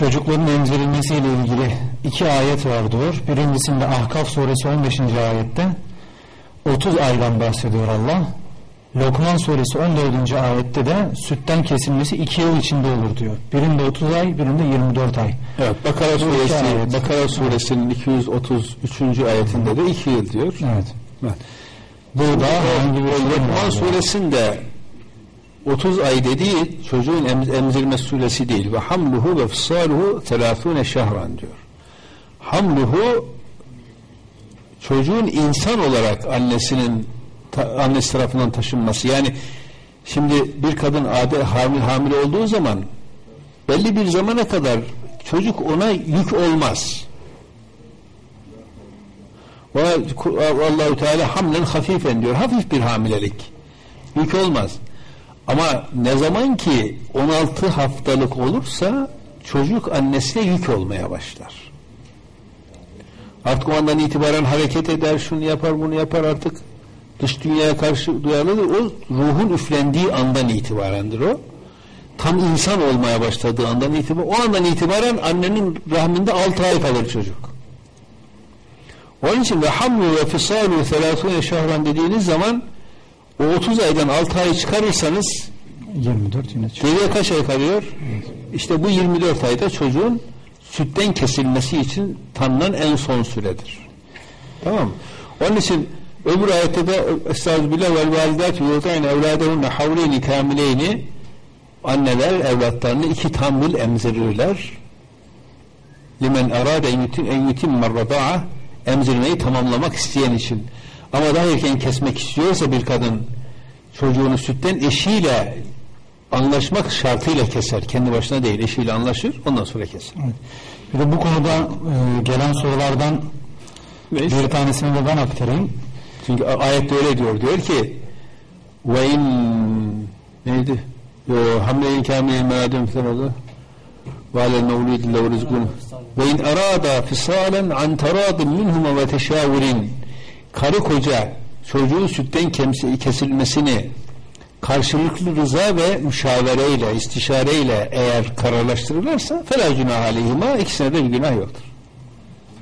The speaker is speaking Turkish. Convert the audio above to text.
çocukların emzirilmesiyle ilgili iki ayet var diyor. Birincisinde Ahkaf suresi 15. ayette 30 aydan bahsediyor Allah. Lokman suresi 14. ayette de sütten kesilmesi 2 yıl içinde olur diyor. Birinde 30 ay, birinde 24 ay. Evet, Bakara suresi, Bakara suresinin 233. ayetinde de 2 yıl diyor. Evet. Evet. Burada hangi bir şey Lokman suresinde 30 ay dediği çocuğun em, emzirme süresi değil. Ve hamluhu ve fısaluhu telafune şehran diyor. Hamluhu çocuğun insan olarak annesinin ta, annesi tarafından taşınması. Yani şimdi bir kadın ade hamile, hamile olduğu zaman belli bir zamana kadar çocuk ona yük olmaz. Allahu Teala hamlen hafifen diyor. Hafif bir hamilelik. Yük olmaz. Ama ne zaman ki 16 haftalık olursa çocuk annesine yük olmaya başlar. Artık o andan itibaren hareket eder, şunu yapar, bunu yapar artık dış dünyaya karşı duyarlıdır. O ruhun üflendiği andan itibarendir o. Tam insan olmaya başladığı andan itibaren, o andan itibaren annenin rahminde 6 ay kalır çocuk. Onun için ve hamlu ve fisalu selasune şahran dediğiniz zaman o 30 aydan 6 ay çıkarırsanız 24 yine çıkıyor. geriye kaç ay kalıyor? İşte bu 24 ayda çocuğun sütten kesilmesi için tanınan en son süredir. Tamam mı? Onun için öbür ayette de Estağfirullah vel validat yurdayne evladehunne havleyni kamileyni anneler evlatlarını iki tam yıl emzirirler. Limen arade en yutim marrada'a emzirmeyi tamamlamak isteyen için. Ama daha erken kesmek istiyorsa bir kadın çocuğunu sütten eşiyle anlaşmak şartıyla keser. Kendi başına değil eşiyle anlaşır ondan sonra keser. Evet. Bir de bu konuda e, gelen sorulardan bir tanesini de ben aktarayım. Çünkü ayette öyle diyor. Diyor ki ve in neydi? Hamle-i kâmile menadem fitanadı. Ve alel mevlid lev rizkun. Ve in arada fisalen an minhuma ve teşavurin. Karı koca çocuğun sütten kesilmesini karşılıklı rıza ve müşavereyle, istişareyle eğer kararlaştırırlarsa felâ günah aleyhima ikisine de bir günah yoktur.